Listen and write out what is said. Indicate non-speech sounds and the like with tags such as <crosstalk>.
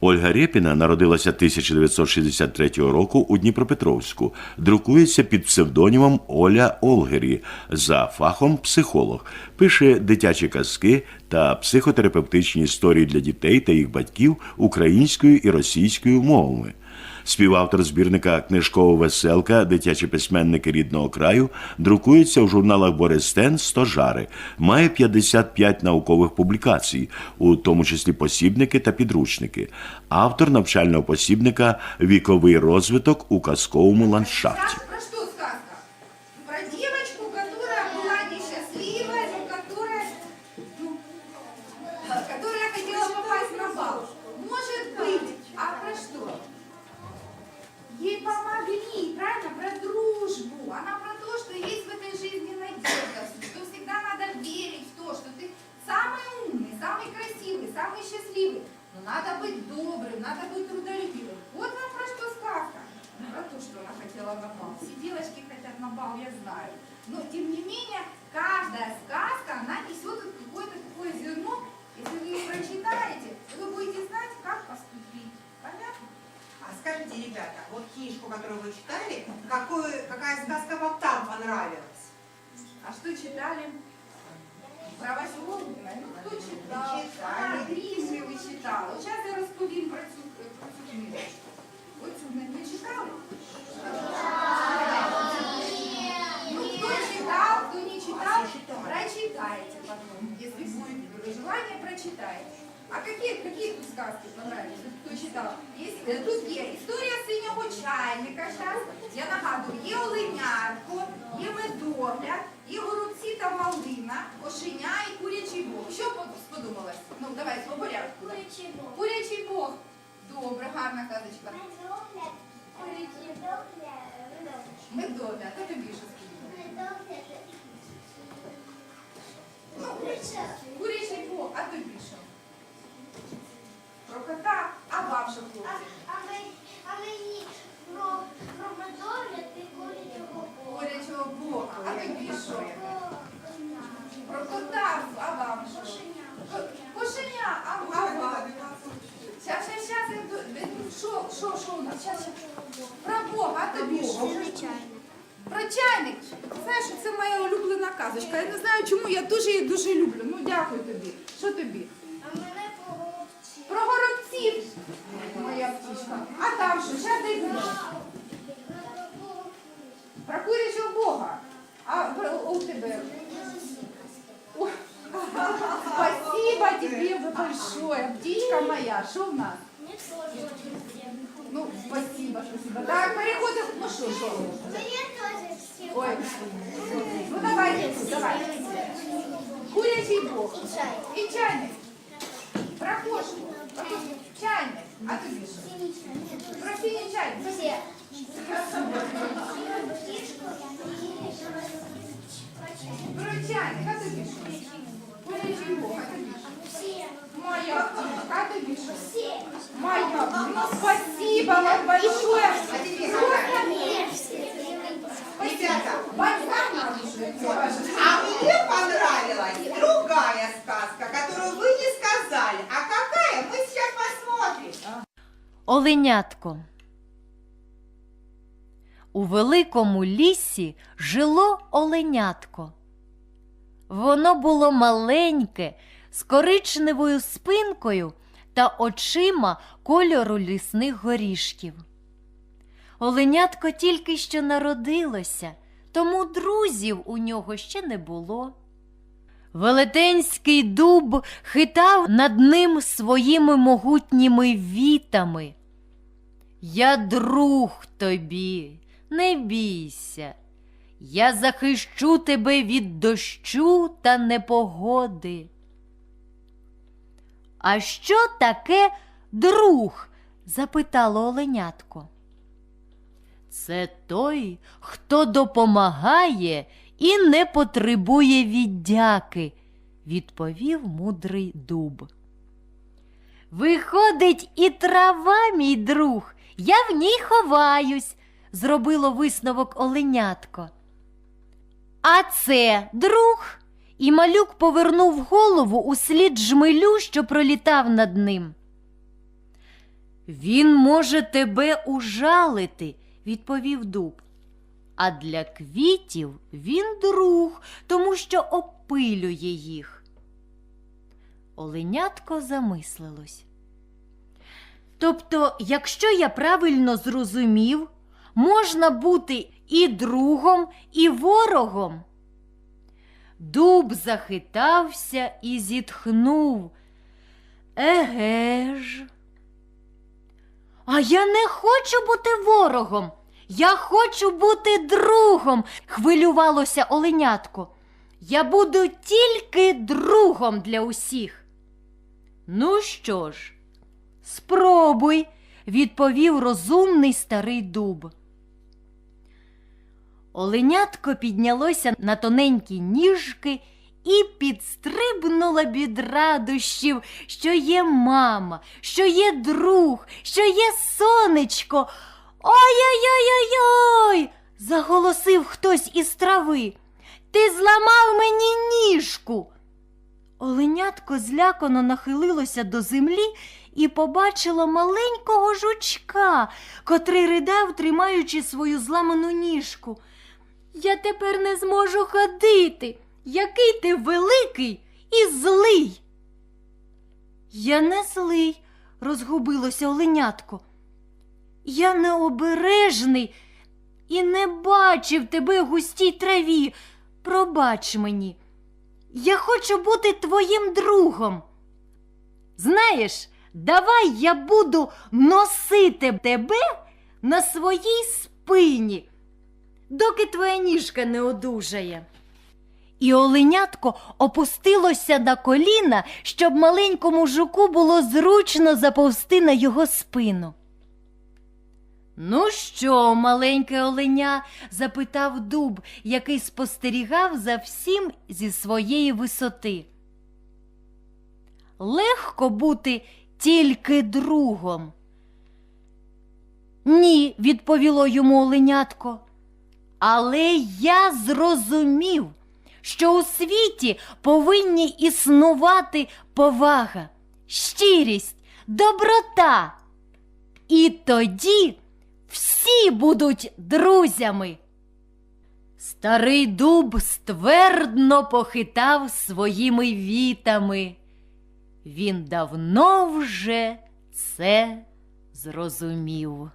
Ольга Рєпіна народилася 1963 року у Дніпропетровську. Друкується під псевдонімом Оля Олгері за фахом психолог. Пише дитячі казки та психотерапевтичні історії для дітей та їх батьків українською і російською мовами. Співавтор збірника Книжкова веселка, дитячі письменники рідного краю друкується в журналах Борестен Стожари. Має 55 наукових публікацій, у тому числі посібники та підручники. Автор навчального посібника Віковий розвиток у казковому ландшафті. Счастливый. Но надо быть добрым, надо быть трудолюбивым. Вот вам про что сказка. Не Про то, что она хотела на бал. Все девочки хотят на бал, я знаю. Но, тем не менее, каждая сказка, она несет какое-то такое зерно. Если вы ее прочитаете, вы будете знать, как поступить. Понятно? А скажите, ребята, вот книжку, которую вы читали, какую, какая сказка вам там понравилась? А что читали? Про Васю? Ну, кто читал? Читали. Желание. А какие, какие тут сказки понравились? Кто читал? Есть, е, тут є історія синього чайника. Щас. Я нагадую, є оленятко, є медогляд, є горобці та малина, кошеня і курячий бог. Що по- сподобалось? Ну, давай по порядку. Курячий бог. Курячий бог. Добре, гарна казочка. Медогляд. Курячий догляд. Медогляд, а тобі що сподобалось? Медогляд. Ну, Куряча. Курячий бог, а тобі що? Про кота, а вам що, А, хлопці? а, ми- а мені про, про медогляд і курячого бога. Курячого бога, а тобі що? Про- Про кота, а вам що? Кошеня. Ко- Кошеня, а, а вам? Щас, щас, щас, я ду- де- що, що, що у нас? Щас, щас. Про Тобі що? Про чайник. Знаєш, це моя улюблена казочка. Я не знаю, чому я дуже її дуже люблю. Ну, дякую тобі. Що тобі? А мене про голубці. Про горобців. Моя птічка. А там що? Щас дай більше. Про курячого бога. А про- у тебе? <laughs> Спасибо тебе большое. Птичка моя. Что у нас? спасибо, спасибо. Так, переходимо. Ну що, що? Мені теж всі. Ой, ну давай, давай. Курячий бог. Чай. І чайник. Про кошку. Про кошку. Чайник. А тобі що? Синій чай. Про синій чайник. Всі. Про чайник. А тобі що? Курячий бог. А тобі що? Всі. Моя птичка. А тобі що? Всі. Моя. Ну, спасибо Вам большое. Ребята, бальзам а мне понравилась другая сказка, которую вы не сказали. А какая, мы сейчас посмотрим. Оленятко. У великому лісі жило оленятко. Воно було маленьке, з коричневою спинкою та очима кольору лісних горішків. Оленятко тільки що народилося, тому друзів у нього ще не було. Велетенський дуб хитав над ним своїми могутніми вітами. Я друг тобі, не бійся. Я захищу тебе від дощу та непогоди. А що таке друг? запитало оленятко. Це той, хто допомагає і не потребує віддяки, відповів мудрий дуб. Виходить, і трава, мій друг, я в ній ховаюсь, зробило висновок оленятко. А це друг. І малюк повернув голову у слід жмелю, що пролітав над ним. Він може тебе ужалити, відповів дуб. А для квітів він друг, тому що опилює їх. Оленятко замислилось. Тобто, якщо я правильно зрозумів, можна бути і другом, і ворогом. Дуб захитався і зітхнув. Еге ж. А я не хочу бути ворогом. Я хочу бути другом, хвилювалося оленятко. Я буду тільки другом для усіх. Ну що ж, спробуй, відповів розумний старий дуб. Оленятко піднялося на тоненькі ніжки і підстрибнуло від радощів, що є мама, що є друг, що є сонечко. Ой-ой-ой-ой-ой! заголосив хтось із трави. Ти зламав мені ніжку. Оленятко злякано нахилилося до землі і побачило маленького жучка, котрий ридав, тримаючи свою зламану ніжку. Я тепер не зможу ходити. Який ти великий і злий. Я не злий, розгубилося оленятко. Я необережний і не бачив тебе в густій траві. Пробач мені. Я хочу бути твоїм другом. Знаєш, давай я буду носити тебе на своїй спині, доки твоя ніжка не одужає. І оленятко опустилося на коліна, щоб маленькому жуку було зручно заповзти на його спину. Ну що, маленьке оленя? запитав дуб, який спостерігав за всім зі своєї висоти. Легко бути тільки другом. Ні, відповіло йому оленятко. Але я зрозумів, що у світі повинні існувати повага, щирість, доброта. І тоді всі будуть друзями. Старий дуб ствердно похитав своїми вітами. Він давно вже це зрозумів.